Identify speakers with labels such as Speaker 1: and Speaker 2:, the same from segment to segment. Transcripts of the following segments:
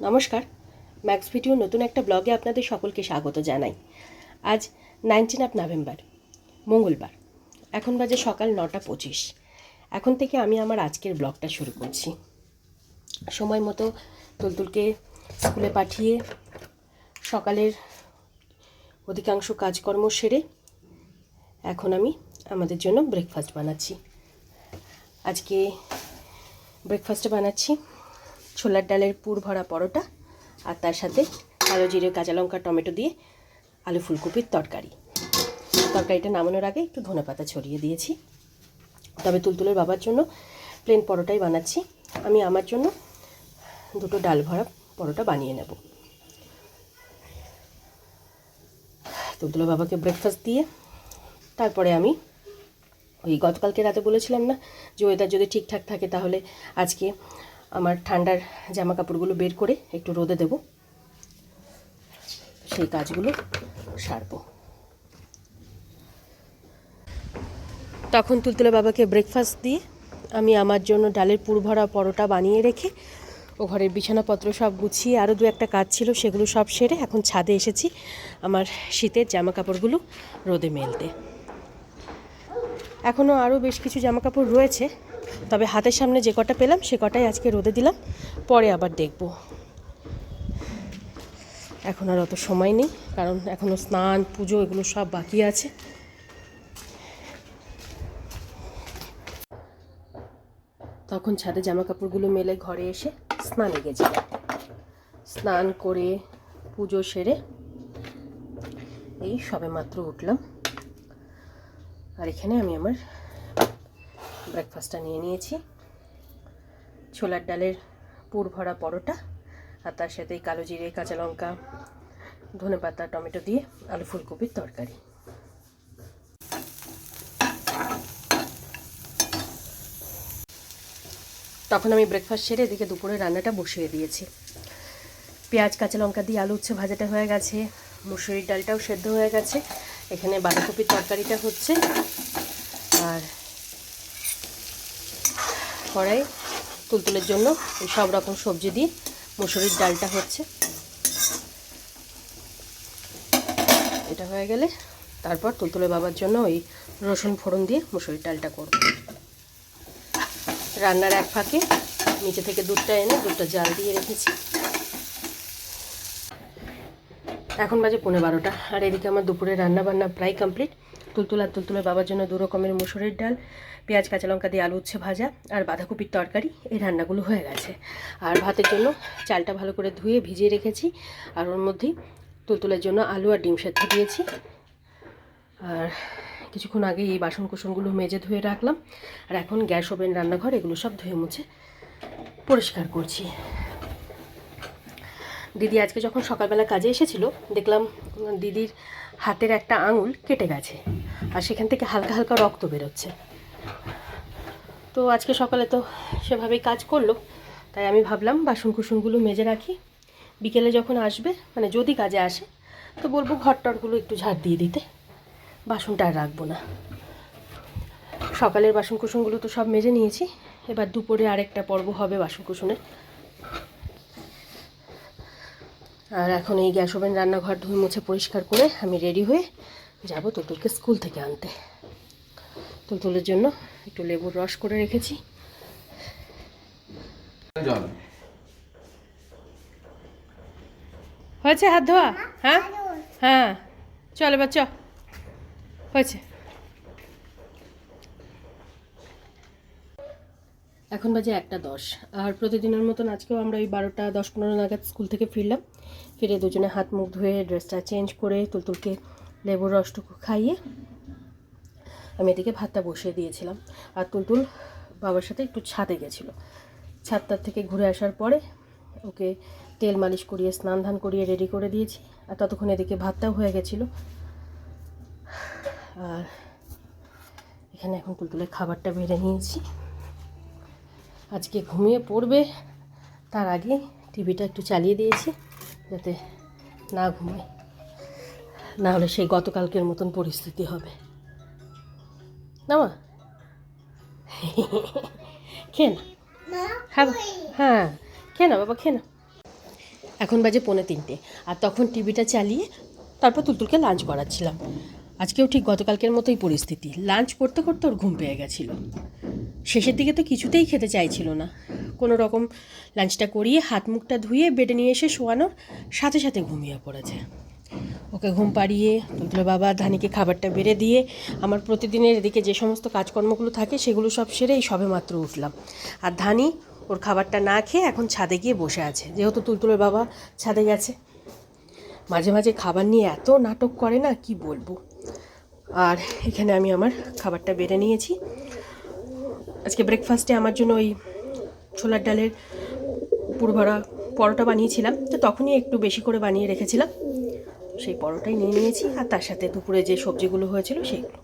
Speaker 1: নমস্কার। Max video নতুন একটা ব্লগে আপনাদের সকলকে স্বাগত জানাই। আজ নাইনটিন অফ নভেম্বর মঙ্গলবার। এখন বাজে সকাল নটা পঁচিশ। এখন থেকে আমি আমার আজকের ব্লগটা শুরু করছি। সময় মতো তুলতুলকে স্কুলে পাঠিয়ে সকালের অধিকাংশ কাজকর্ম সেরে এখন আমি আমাদের জন্য ব্রেকফাস্ট বানাচ্ছি। আজকে ব্রেকফাস্টে বানাচ্ছি। ছোলার ডালের পুর ভরা পরোটা আর তার সাথে কালো জিরে, কাঁচা লঙ্কা, টমেটো দিয়ে আলু ফুলকপির তরকারি। তরকারিটা নামানোর আগে একটু ধনেপাতা ছড়িয়ে দিয়েছি। তবে তুলতুলের বাবার জন্য প্লেন পরোটাই বানাচ্ছি। আমি আমার জন্য দুটো ডাল ভরা পরোটা বানিয়ে নেব। তুলতুলের বাবাকে ব্রেকফাস্ট দিয়ে তারপরে আমি ওই গতকালকে রাতে বলেছিলাম না যে ওয়েদার যদি ঠিকঠাক থাকে তাহলে আজকে আমার ঠান্ডার জামা কাপড়গুলো বের করে একটু রোদে দেব। সেই কাজগুলো সারবো। তখন তুলতুলে বাবাকে ব্রেকফাস্ট দিয়ে আমি আমার জন্য ডালের পুর ভরা পরোটা বানিয়ে রেখে ও ঘরের বিছানাপত্র সব গুছিয়ে আরও দু একটা কাজ ছিল, সেগুলো সব সেরে এখন ছাদে এসেছি আমার শীতের জামা কাপড়গুলো রোদে মেলতে। এখনও আরও বেশ কিছু জামা কাপড় রয়েছে তবে হাতের সামনে যে কটা পেলাম, সে কটাই আজকে রোদে দিলাম, পরে আবার দেখব। এখন আর অত সময় নেই, কারণ এখনও স্নান, পুজো এগুলো সব বাকি আছে। তখন ছাদে জামা কাপড়গুলো মেলে ঘরে এসে স্নানে গেছিলাম। স্নান করে পুজো সেরে এই সবে মাত্র উঠলাম। আর এখানে আমি আমার ব্রেকফাস্টটা নিয়ে নিয়েছি। ছোলার ডালের পুর ভরা পরোটা আর তার সাথে কালো জিরে, কাঁচা লঙ্কা, ধনে পাতা, টমেটো দিয়ে আলু ফুলকপির তরকারি। তখন আমি ব্রেকফাস্ট সেরে এদিকে দুপুরে রান্নাটা বসিয়ে দিয়েছি। পেঁয়াজ, কাঁচা লঙ্কা দিয়ে আলু উচ্ছে ভাজাটা হয়ে গেছে, মুসুরির ডালটাও সেদ্ধ হয়ে গেছে। এখানে বাঁধাকপির তরকারিটা হচ্ছে আর কড়াই তুলতুলের জন্য এই সব রকম সবজি দিয়ে মুসুরির ডালটা হচ্ছে। এটা হয়ে গেলে তারপর তুলতুলে বাবার জন্য ওই রসুন ফোড়ন দিয়ে মুসুরির ডালটা করব। রান্নার এক ফাঁকে নিচে থেকে দুধটা এনে দুধটা জাল দিয়ে রেখেছি। এখন বাজে পনেরো বারোটা। আর এদিকে আমার দুপুরে রান্না বান্না প্রায় কমপ্লিট। তুলতুল আর তুলতুলের বাবার জন্য দু রকমের মুসুরির ডাল, পেঁয়াজ, কাঁচা লঙ্কা দিয়ে আলু উচ্ছে ভাজা আর বাঁধাকপির তরকারি। এই রান্নাগুলো হয়ে গেছে। আর ভাতের জন্য চালটা ভালো করে ধুয়ে ভিজিয়ে রেখেছি। আর ওর মধ্যেই তুলতুলের জন্য আলু আর ডিম সেদ্ধ দিয়েছি। আর কিছুক্ষণ আগে এই বাসন কুসনগুলো মেজে ধুয়ে রাখলাম। আর এখন গ্যাস ওভেন, রান্নাঘর, এগুলো সব ধুয়ে মুছে পরিষ্কার করছি। দিদি আজকে যখন সকালবেলা কাজে এসেছিল, দেখলাম দিদির হাতের একটা আঙুল কেটে গেছে, আর সেখান থেকে হালকা হালকা রক্ত বেরোচ্ছে। তো আজকে সকালে তো সেভাবেই কাজ করল, তাই আমি ভাবলাম বাসন কুসনগুলো মেজে রাখি। বিকেলে যখন আসবে মানে যদি কাজে আসে, তো বলব ঘর টরগুলো একটু ঝাড় দিয়ে দিতে, বাসনটা আর রাখব না। সকালের বাসন কুসনগুলো তো সব মেজে নিয়েছি, এবার দুপুরে আরেকটা পর্ব হবে বাসন কুসনের আর এখন এই গ্যাস ওভেন রান্নাঘর ধুয়ে মুছে পরিষ্কার করে আমি রেডি হয়ে যাব তুলতুলকে স্কুল থেকে আনতে। তুলতুলের জন্য একটু লেবুর রস করে রেখেছি। হয়েছে হাত ধোয়া? হ্যাঁ। হ্যাঁ। চল এবার চ। হয়েছে। এখন বাজে একটা দশ। আর প্রতিদিনের মতন আজকেও আমরা ওই বারোটা দশ পনেরো নাগাদ স্কুল থেকে ফিরলাম। ফিরে দুজনে হাত মুখ ধুয়ে ড্রেসটা চেঞ্জ করে তুলতুলকে লেবুর রসটুকু খাইয়ে আমি এদিকে ভাতটা বসিয়ে দিয়েছিলাম। আর তুলতুল বাবার সাথে একটু ছাদে গেছিল। ছাদটার থেকে ঘুরে আসার পরে ওকে তেল মালিশ করিয়ে, স্নান ধান করিয়ে রেডি করে দিয়েছি। আর ততক্ষণ এদিকে ভাতটাও হয়ে গেছিল। আর এখানে এখন তুলতুলের খাবারটা বেড়ে নিয়েছি। আজকে ঘুমিয়ে পড়বে। তার আগে টিভিটা একটু চালিয়ে দিয়েছি যাতে না ঘুমায়। না হলে সেই গতকালকের মতন পরিস্থিতি হবে। না মা? খেয়ে না হ্যাঁ হ্যাঁ খেয়ে না বাবা খেয়ে না এখন বাজে পৌনে তিনটে আর তখন টিভিটা চালিয়ে তারপর তুলতুলকে লাঞ্চ করাচ্ছিলাম। আজকেও ঠিক গতকালকের মতোই পরিস্থিতি। লাঞ্চ করতে করতে ওর ঘুম পেয়ে গেছিল। শেষের দিকে তো কিছুতেই খেতে চাইছিল না। কোনো রকম লাঞ্চটা করিয়ে হাত মুখটা ধুয়ে বেডে নিয়ে এসে শোয়ানোর সাথে সাথে ঘুমিয়ে পড়েছে। ওকে ঘুম পাড়িয়ে তুলতুলো বাবা ধানিকে খাবারটা বেড়ে দিয়ে আমার প্রতিদিনের এদিকে যে সমস্ত কাজকর্মগুলো থাকে সেগুলো সব সেরে এই সবে মাত্র উঠলাম। আর ধানি ওর খাবারটা না খেয়ে এখন ছাদে গিয়ে বসে আছে। যেহেতু তুলতুলের বাবা ছাদে গেছে। মাঝে মাঝে খাবার নিয়ে এত নাটক করে না, কি বলব? আর এখানে আমি আমার খাবারটা বেড়ে নিয়েছি। আজকে ব্রেকফাস্টে আমার জন্য ওই ছোলার ডালের পুরভরা পরোটা বানিয়েছিলাম। তো তখনই একটু বেশি করে বানিয়ে রেখেছিলাম। সেই পরোটাই নিয়ে নিয়েছি আর তার সাথে দুপুরে যে সবজিগুলো হয়েছিল সেইগুলো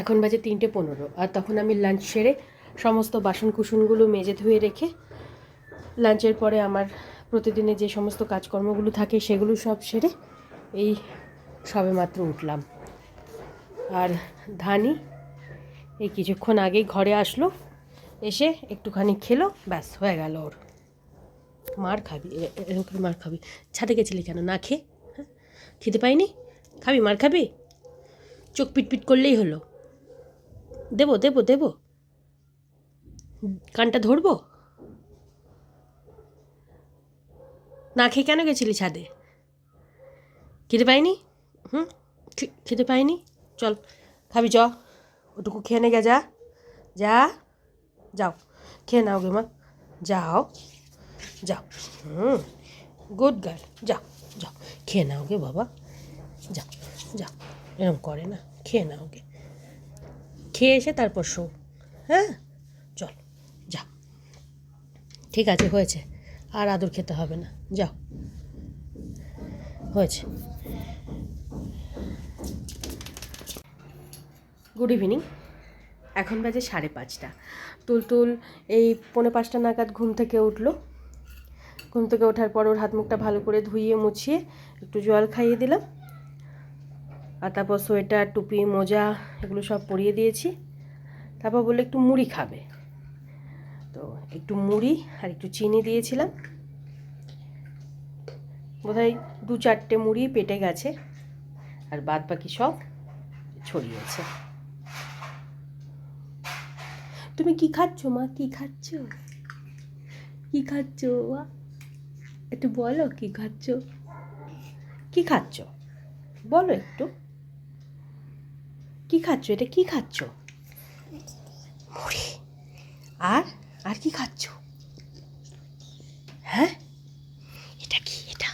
Speaker 1: এখন বাজে তিনটে পনেরো আর তখন আমি লাঞ্চ সেরে সমস্ত বাসন কুসনগুলো মেজে ধুয়ে রেখে লাঞ্চের পরে আমার প্রতিদিনের যে সমস্ত কাজকর্মগুলো থাকে সেগুলো সব সেরে এই সবে মাত্র উঠলাম। আর ধানি, এই কিছুক্ষণ আগেই ঘরে আসলো, এসে একটুখানি খেলো, ব্যাস হয়ে গেল ওর। মার খাবি এরকম করে মার খাবি। ছাদে গেছিলি কেন? না খেয়ে? হ্যাঁ? খেতে পাইনি? খাবি? মার খাবি? চোখ পিটপিট করলেই হলো। দেবো দেবো দেবো। কানটা ধরবো? না খেয়ে কেন গেছিলি ছাদে? খেতে পাইনি? হুম? খেতে পাইনি? চল, খাবি, চ। ওটুকু খেয়ে নে গে, যা। যা। যাও। খেয়ে নাও গে মা। যাও। যাও। হুম। Good girl. যাও। যাও। খেয়ে নাও গে, বাবা। যাও। যাও। এরকম করে না। খেয়ে নাও গে। খেয়ে এসে তারপর শো। হ্যাঁ? চল। যা। ঠিক আছে, হয়েছে। আর আদর খেতে হবে না। যাও। হয়েছে। গুড ইভিনিং এখন বাজে সাড়ে পাঁচটা। তুলতুল এই পৌনে পাঁচটা নাগাদ ঘুম থেকে উঠল। ঘুম থেকে ওঠার পর ওর হাত মুখটা ভালো করে ধুইয়ে মুছিয়ে একটু জল খাইয়ে দিলাম। আর তারপর সোয়েটার, টুপি, মোজা এগুলো সব পরিয়ে দিয়েছি। তারপর বলল একটু মুড়ি খাবে। তো একটু মুড়ি আর একটু চিনি দিয়েছিলাম। বোধহয় দু চারটে মুড়ি পেটে গেছে। আর বাদ বাকি সব ছড়িয়েছে। তুমি কি খাচ্ছ মা? কি খাচ্ছ? কি খাচ্ছ মা? একটু বলো কি খাচ্ছ? কি খাচ্ছ? বলো একটু। কি খাচ্ছ? এটা কি খাচ্ছ? মুড়ি। আর আর কি খাচ্ছ? হ্যাঁ? এটা কি? এটা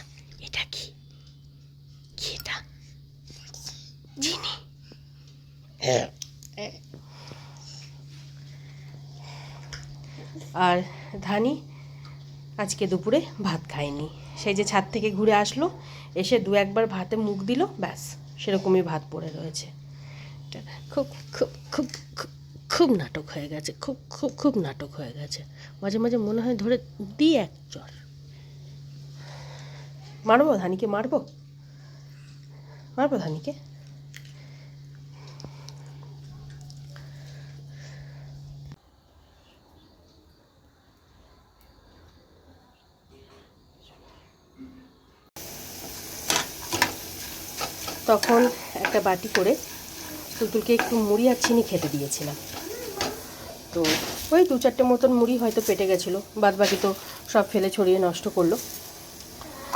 Speaker 1: এটা কি? কি এটা? চিনি। আর ধানি আজকে দুপুরে ভাত খায়নি। সেই যে ছাদ থেকে ঘুরে আসলো, এসে দু একবার ভাতে মুখ দিল, ব্যাস, সেরকমই ভাত পড়ে রয়েছে। খুব খুব খুব খুব নাটক হয়ে গেছে, খুব খুব খুব নাটক হয়ে গেছে। মাঝে মাঝে মনে হয় ধরে দিই এক চর মারবো ধানিকে, মারবো? মারবো ধানিকে? তখন একটা বাটি করে তুলতুলকে একটু মুড়ি আর চিনি খেতে দিয়েছিলাম। তো ওই দু চারটে মতন মুড়ি হয়তো পেটে গেছিল বাদ বাকি তো সব ফেলে ছড়িয়ে নষ্ট করল।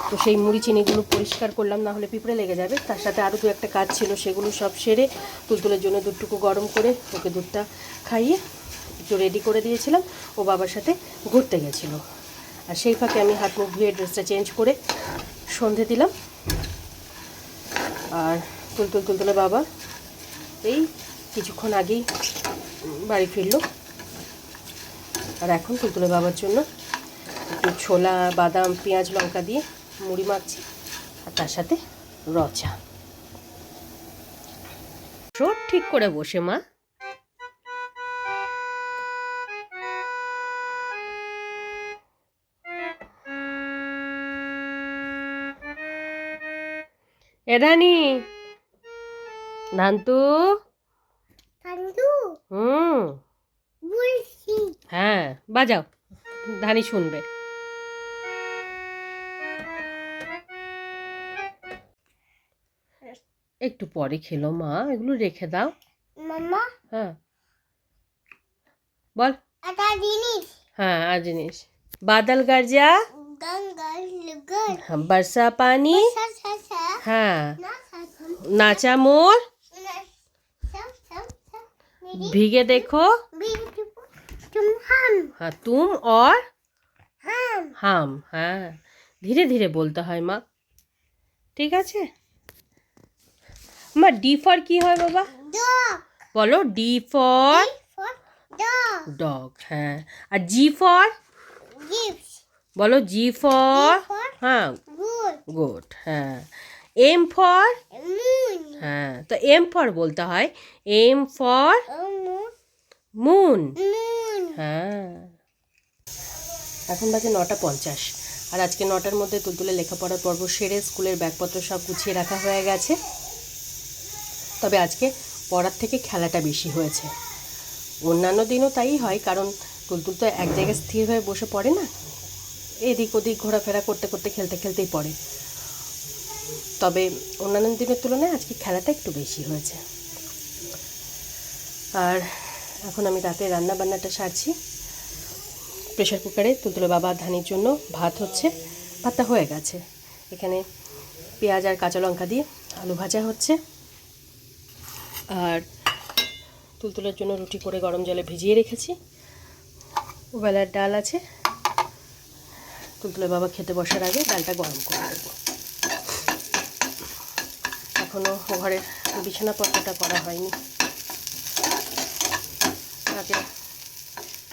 Speaker 1: তো সেই মুড়ি চিনিগুলো পরিষ্কার করলাম, না হলে পিঁপড়ে লেগে যাবে। তার সাথে আরও দু একটা কাজ ছিল, সেগুলো সব সেরে তুলতুলের জন্য দুধটুকু গরম করে ওকে দুধটা খাইয়ে একটু রেডি করে দিয়েছিলাম। ও বাবার সাথে ঘুরতে গেছিল। আর সেই ফাঁকে আমি হাত মুখ ধুয়ে ড্রেসটা চেঞ্জ করে সন্ধে দিলাম। আর তুলতুল তুলতুলে বাবা এই কিছুক্ষণ আগেই বাড়ি ফিরল। আর এখন তুলতুলে বাবার জন্য একটু ছোলা, বাদাম, পেঁয়াজ, লঙ্কা দিয়ে মুড়ি মাখছি আর তার সাথে রচা। ঠিক করে বসে মা। এডানি নান্তু?
Speaker 2: নান্তু?
Speaker 1: হুম।
Speaker 2: বলছি।
Speaker 1: হ্যাঁ বাজাও ধানি শুনবে। একটু পরে খেলো মা এগুলো রেখে দাও।
Speaker 2: মাম্মা?
Speaker 1: হ্যাঁ। বল।
Speaker 2: এটা জিনিস।
Speaker 1: হ্যাঁ আর জিনিস। বাদল গর্জা
Speaker 2: গঙ্গা বর্ষা পানি। হ্যাঁ। নাচা মোর। ভিগে
Speaker 1: দেখো। হ্যাঁ তুম
Speaker 2: অর
Speaker 1: হাম। হ্যাঁ। ধীরে ধীরে বলতে হয় মা। ঠিক আছে? মা ডি ফর কি হয় বাবা? বলো ডি ফর ডগ। হ্যাঁ। আর জি ফর? বলো জি ফর হ্যাঁ গুড হ্যাঁ। এম ফর হ্যাঁ তো এম ফর বলতে হয়। এম ফর মুন হ্যাঁ। এখন বাজে নটা পঞ্চাশ। আর আজকে নটার মধ্যে তুলতুলে লেখাপড়ার পর্ব সেরে স্কুলের ব্যাগপত্র সব গুছিয়ে রাখা হয়ে গেছে। তবে আজকে পড়ার থেকে খেলাটা বেশি হয়েছে। অন্যান্য দিনও তাই হয় কারণ তুলতুল তো এক জায়গায় স্থির হয়ে বসে পড়ে না। এদিক ওদিক ঘোরাফেরা করতে করতে খেলতে খেলতেই পড়ে। তবে অন্যান্য দিনের তুলনায় আজকে খেলাটা একটু বেশি হয়েছে। আর এখন আমি রাতে রান্না বান্নাটা সারছি। প্রেশার কুকারে তুলতুলো বাবা ধানের জন্য ভাত হচ্ছে, ভাতটা হয়ে গেছে। এখানে পেঁয়াজ আর কাঁচা লঙ্কা দিয়ে আলু ভাজা হচ্ছে। আর তুলতুলের জন্য রুটি করে গরম জলে ভিজিয়ে রেখেছি। ওবেলার ডাল আছে। তুলতুলের বাবা খেতে বসার আগে ডালটা গরম করে দেবো এখনও ঘরের বিছানাপত্রটা করা হয়নি। আগে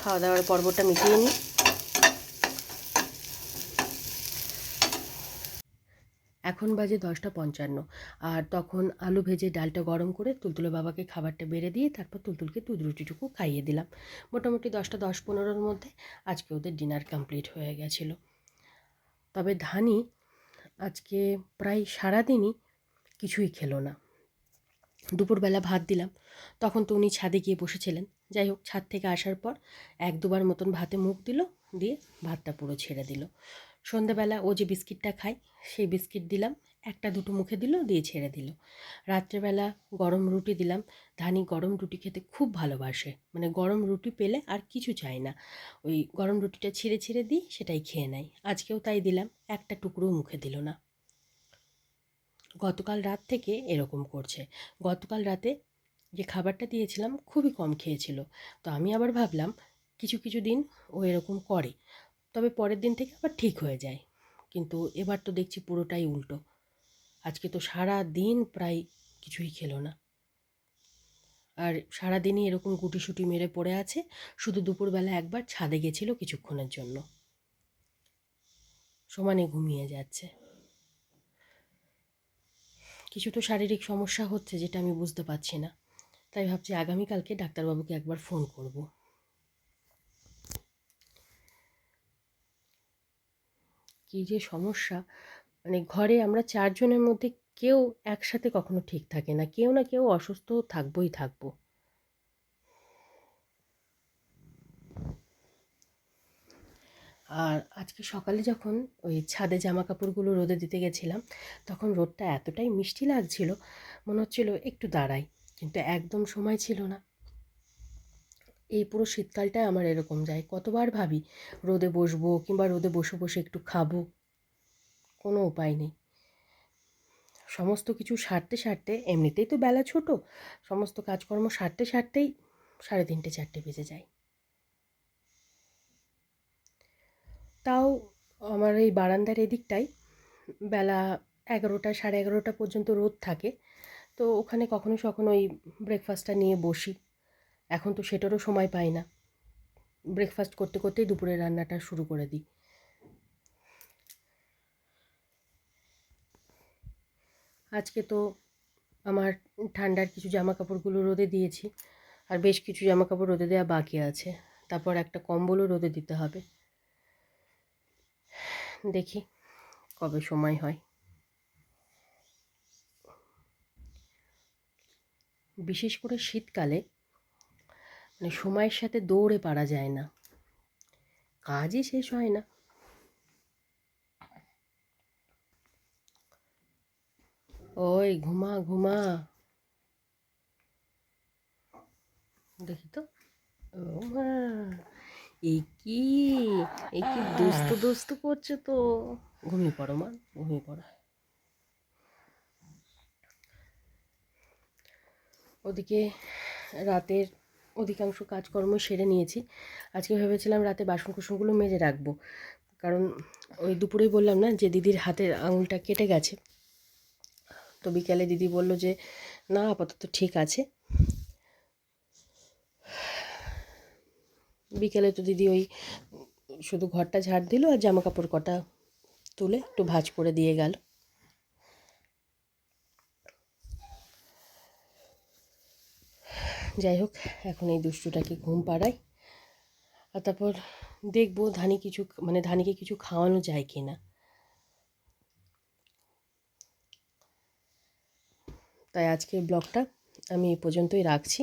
Speaker 1: খাওয়া দাওয়ার পর্বটা মিটিয়ে নিই। এখন বাজে দশটা পঞ্চান্ন, আর তখন আলু ভেজে ডালটা গরম করে তুলতুলো বাবাকে খাবারটা বেড়ে দিয়ে তারপর তুলতুলকে দুধ রুটিটুকু খাইয়ে দিলাম। মোটামুটি দশটা দশ পনেরোর মধ্যে আজকে ওদের ডিনার কমপ্লিট হয়ে গেছিল। তবে ধানি আজকে প্রায় সারাদিনই কিছুই খেলো না। দুপুরবেলা ভাত দিলাম। তখন তো উনি ছাদে গিয়ে বসেছিলেন। যাই হোক, ছাদ থেকে আসার পর এক দুবার মতন ভাতে মুখ দিল, দিয়ে ভাতটা পুরো ছেড়ে দিল। সন্ধেবেলা ও যে বিস্কিটটা খায়, সেই বিস্কিট দিলাম, একটা দুটো মুখে দিল, দিয়ে ছেড়ে দিল। রাত্রেবেলা গরম রুটি দিলাম। ধানি গরম রুটি খেতে খুব ভালোবাসে। মানে গরম রুটি পেলে আর কিছু চাই না। ওই গরম রুটিটা ছিঁড়ে ছিঁড়ে দিই, সেটাই খেয়ে নেয়। আজকেও তাই দিলাম, একটা টুকরো মুখে দিল না। গতকাল রাত থেকে এরকম করছে। গতকাল রাতে যে খাবারটা দিয়েছিলাম খুবই কম খেয়েছিল। তো আমি আবার ভাবলাম, কিছু কিছু দিন ও এরকম করে। তবে পরের দিন থেকে আবার ঠিক হয়ে যায়। কিন্তু এবার তো দেখছি পুরোটাই উল্টো। আজকে তো সারা দিন প্রায় কিছুই খেলো না। আর সারাদিনই এরকম গুটিসুটি মেরে পড়ে আছে, শুধু দুপুরবেলা একবার ছাদে গেছিল কিছুক্ষণের জন্য। সমানে ঘুমিয়ে যাচ্ছে। কিছু তো শারীরিক সমস্যা হচ্ছে যেটা আমি বুঝতে পারছি না। তাই ভাবছি আগামীকালকে ডাক্তারবাবুকে একবার ফোন করব। কি যে সমস্যা। মানে ঘরে আমরা চারজনের মধ্যে কেউ একসাথে কখনো ঠিক থাকে না। কেউ না কেউ অসুস্থ থাকবোই থাকব। আর আজকে সকালে যখন ওই ছাদে জামা কাপড়গুলো রোদে দিতে গেছিলাম, তখন রোদটা এতটাই মিষ্টি লাগছিল, মনে হচ্ছিল একটু দাঁড়াই, কিন্তু একদম সময় ছিল না। এই পুরো শীতকালটাই আমার এরকম যায়, কতবার ভাবি রোদে বসবো কিংবা রোদে বসে বসে একটু খাব, কোনো উপায় নেই। সমস্ত কিছু সারতে সারতে এমনিতেই তো বেলা ছোট, সমস্ত কাজকর্ম সারতে সারতেই সাড়ে তিনটে চারটে বেজে যায়। তাও আমার এই বারান্দার এদিকটাই। বেলা এগারোটা, সাড়ে এগারোটা পর্যন্ত রোদ থাকে। তো ওখানে কখনো কখনো ওই ব্রেকফাস্টটা নিয়ে বসি। এখন তো সেটারও সময় পাই না। ব্রেকফাস্ট করতে করতেই দুপুরের রান্নাটা শুরু করে দিই। আজকে তো আমার ঠান্ডার কিছু জামা কাপড়গুলো রোদে দিয়েছি। আর বেশ কিছু জামা কাপড় রোদে দেওয়া বাকি আছে। তারপর একটা কম্বলও রোদে দিতে হবে। দেখি কবে সময় হয়। বিশেষ করে শীতকালে মানে সময়ের সাথে দৌড়ে পারা যায় না। কাজই শেষ হয় না। ওই ঘুমা ঘুমা। দেখি তো। ও এই কি? কি দুস্তু দুস্তু করছে তো? ঘুমিয়ে পড়ো মা ঘুমিয়ে পড়ো। ওদিকে রাতের অধিকাংশ কাজকর্ম সেরে নিয়েছি। আজকে ভেবেছিলাম রাতে বাসন কুসনগুলো মেজে রাখব। কারণ ওই দুপুরেই বললাম না যে দিদির হাতের আঙুলটা কেটে গেছে। তো বিকালে দিদি বলল যে না আপাতত ঠিক আছে। বিকেলে তো দিদি ওই শুধু ঘরটা ঝাড় দিল আর জামা কাপড় কটা তুলে একটু ভাজ করে দিয়ে গেল। যাই হোক, এখন এই দুষ্টুটাকে ঘুম পাড়াই। আর তারপর দেখব ধানি কিছু মানে ধানিকে কিছু খাওয়ানো যায় কি না তাই আজকের ব্লগটা আমি এই পর্যন্তই রাখছি।